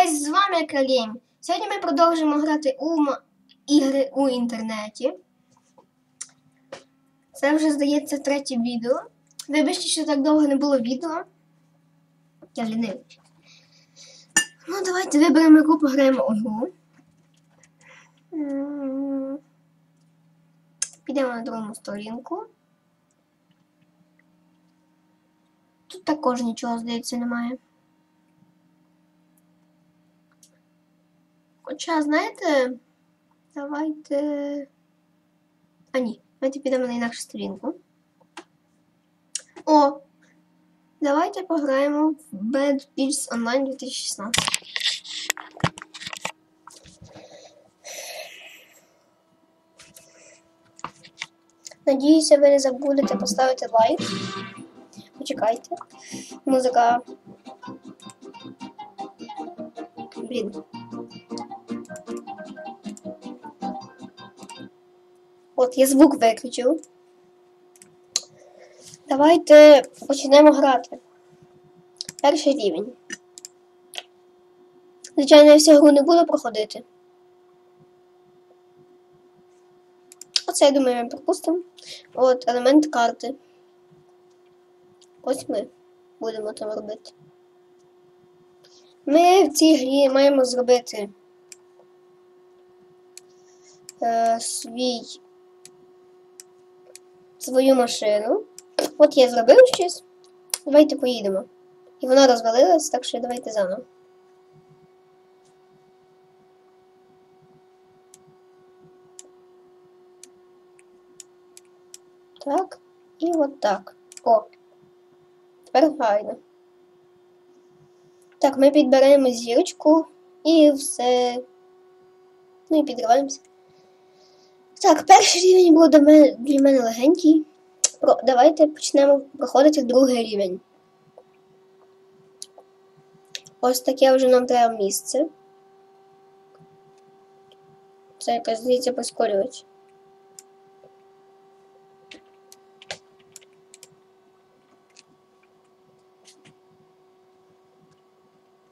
гейс, з вами Карім. Сьогодні ми продовжимо грати у ігри у інтернеті. Це вже здається третє відео. Вибачте, що так довго не було відео. Я лінивий. Ну, давайте виберемо яку пограємо у гру. Підемо на другу сторінку. Тут також нічого, здається, немає. Хоча, знаєте, давайте. А ні, давайте підемо на інакшу сторінку. О! Давайте пограємо в Bad Beats Online 2016. Надіюся, ви не забудете поставити лайк. Почекайте. Музика. Блін. От, я звук виключив. Давайте почнемо грати. Перший рівень. Звичайно, я всю гру не буду проходити. Оце, я думаю, ми пропустимо. От, елемент карти. Ось ми будемо там робити. Ми в цій грі маємо зробити е, свій свою машину. От я зробив щось. Давайте поїдемо. І вона розвалилась, так що давайте заново. Так, і от так. О. Тепер файно. Так, ми підберемо зірочку і все. Ну і підриваємося. Так, перший рівень був для мене, для мене легенький. Про, давайте почнемо проходити другий рівень. Ось таке вже нам треба місце. Це якась здається прискорювач.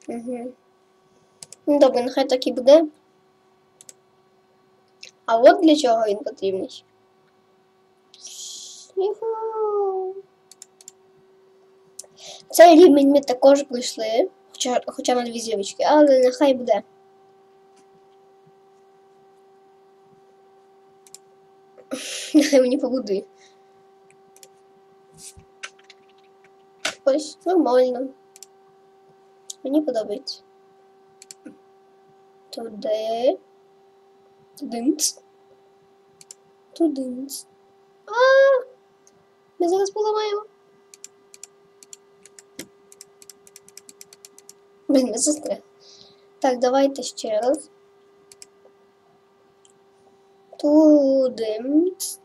Угу. Ну, добре, нехай так і буде. А от для чого він потрібний. Цей рівень ми також пройшли, хоча, хоча на дві зірочки, але нехай буде. Нехай мені побудує. Ось, нормально. Мені подобається. Туди. Тудинц. Тудинц. А! Ми зараз поламаємо. Блін, ми застряг. Так, давайте ще раз. Тудинц.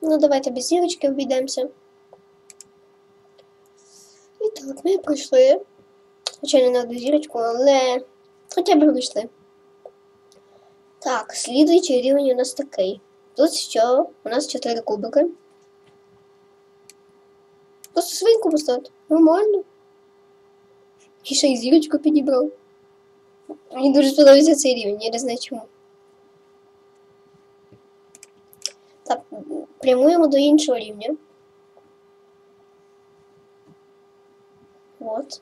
Ну, давайте без зірочки обійдемося. І так, ми пройшли. Звичайно, не одну зірочку, але хоча б пройшли. Так, слідуючий рівень у нас такий. Тут що? У нас 4 кубики. Просто свинку поставити. Нормально. І ще й зірочку підібрав. Мені дуже сподобається цей рівень, я не знаю чому. Так, прямуємо до іншого рівня. От.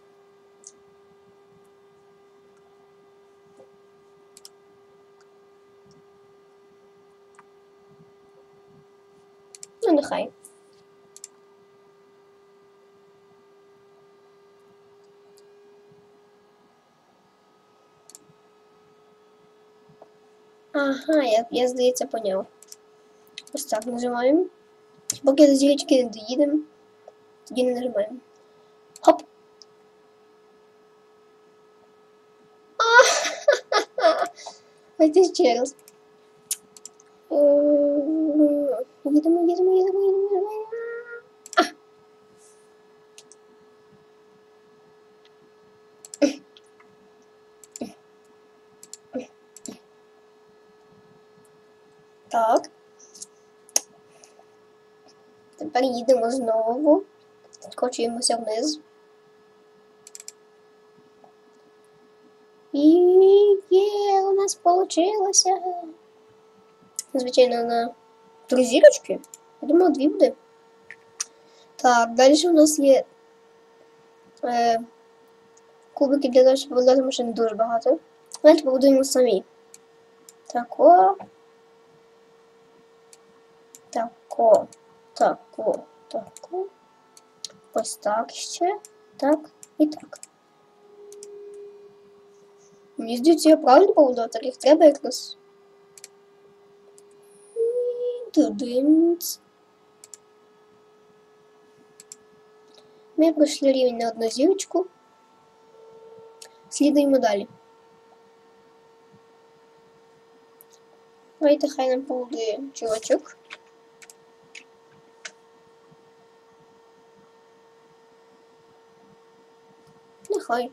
Ну, нехай. Ага, я, я здається, поняв. Ось так нажимаємо. Поки до зірочки не доїдемо, тоді не нажимаємо. Хоп! Давайте ще раз. Е, Їдемо, їдемо, їдемо, їдемо, їдемо. А! Тепер їдемо знову. Скочуємося вниз. І є, у нас вийшло. Звичайно, на три зірочки. Я думала, дві буде. Так, далі у нас є е, кубики для того, щоб побудувати машини дуже багато. Давайте побудуємо самі. Тако. Тако. Тако. Тако. Ось так ще. Так і так. Мені здається, я правильно побудував, так їх треба якраз. Дудинц. Ми пройшли рівень на одну зірочку. Слідуємо далі. Давайте хай нам побудує чувачок. Нехай.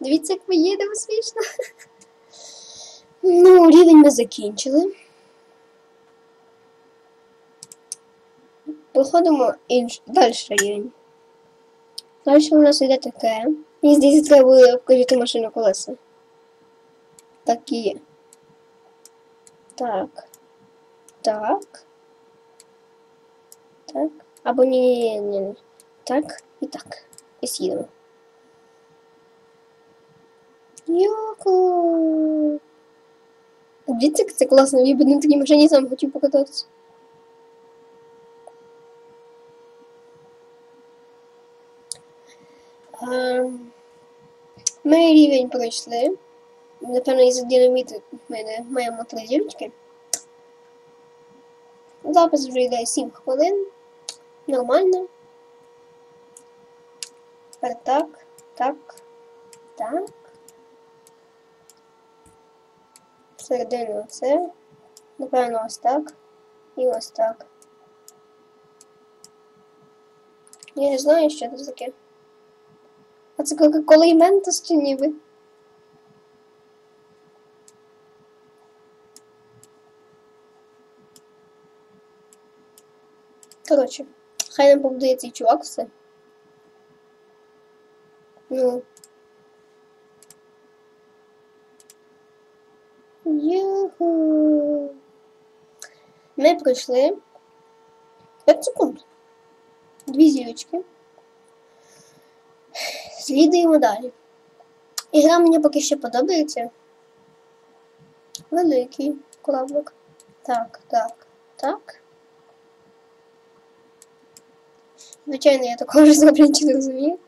Дивіться, як ми їдемо смішно. Ну, рівень ми закінчили. Проходимо інш... далі рівень. Далі у нас йде таке. Мені здається, треба буде вкажити машину колеса. Так і є. Так. Так. Так. Або ні, ні, ні. Так і так. І с'їдемо. Йоко. Дивіться, це класно. Я б на такій машині сам хотів покататися. Ем, Ми рівень пройшли. Напевно, із динаміту мене маємо три зірочки. Запис вже йде 7 хвилин. Нормально. Тепер так, так, так. Всередину оце. Напевно, ось так. І ось так. Я не знаю, що це таке. А це і Ментос чи ніби? Коротше, хай нам побудує цей чувак все. Ну. Юху. Ми пройшли 5 секунд. Дві зірочки. Слідуємо далі. Ігра мені поки що подобається. Великий кораблик. Так, так, так. Звичайно, я такого ж зроблю не розумію.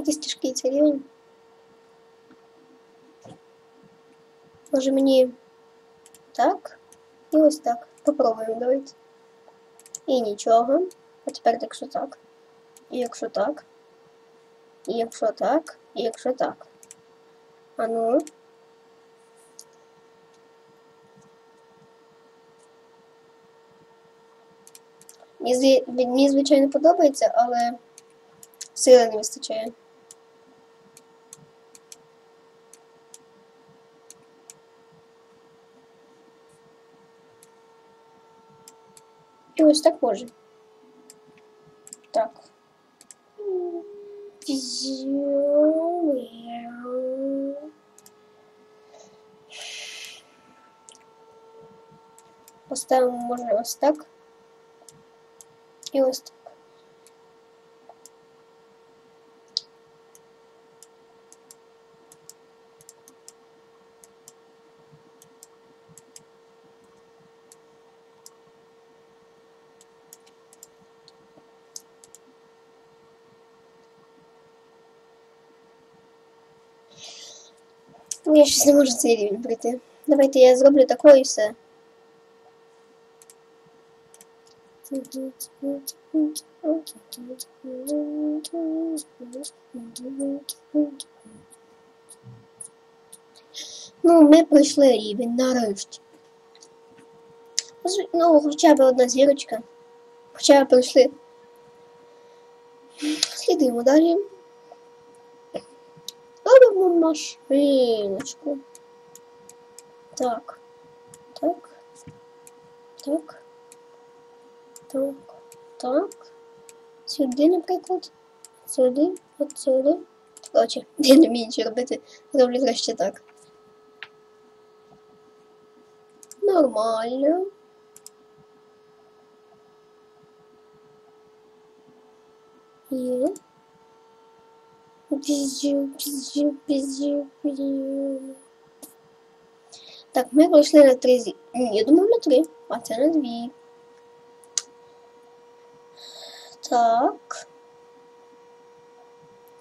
Мені якийсь тяжкий цей. Може мені так? І ось так. Попробуємо, давайте. І нічого. А тепер якщо так. І якщо так. І якщо так. І якщо так. А ну. Мені звичайно подобається, але сили не вистачає. І ось так може. Так. Поставимо може ось так. І ось так. Я щось не можу цей рівень пройти. Давайте я зроблю такое все. Ну, ми пройшли рівень нарешті. Ну, хоча б одна зірочка. Хоча б пройшли. Слідуємо далі. Робимо машиночку. Так. Так. Так. Так. Так. Сюди, наприклад. Сюди, от сюди. Коротше, я не вмію нічого робити. Зроблю краще так. Нормально. Є. Так, ми пройшли на три зі... Ні, я думав на три, а це на дві. Так.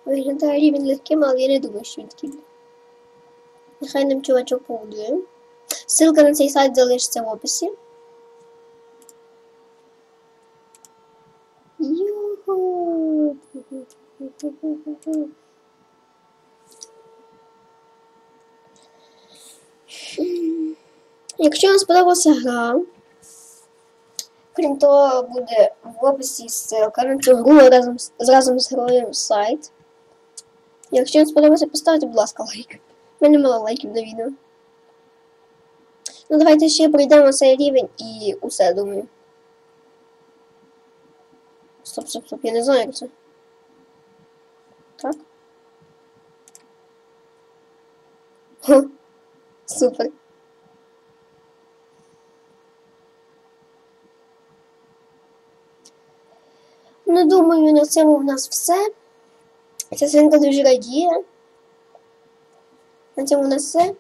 Виглядає рівень легким, але я не думаю, що він такий. буде. Нехай нам чувачок побудує. Ссылка на цей сайт залишиться в описі. Юху! Якщо вам сподобалася гра, крім того, буде в описі ссылка на цю гру разом, з- разом з героєм сайт. Якщо вам сподобалося, поставте, будь ласка, лайк. У мене мало лайків на відео. Ну, давайте ще пройдемо цей рівень і усе, думаю. Стоп, стоп, стоп, я не знаю, як це. Так. Хо, супер. Ну, думаю, на цьому в нас все. Ця свинка дуже радіє. На цьому в нас все.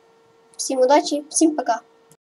Всім удачі, всім пока.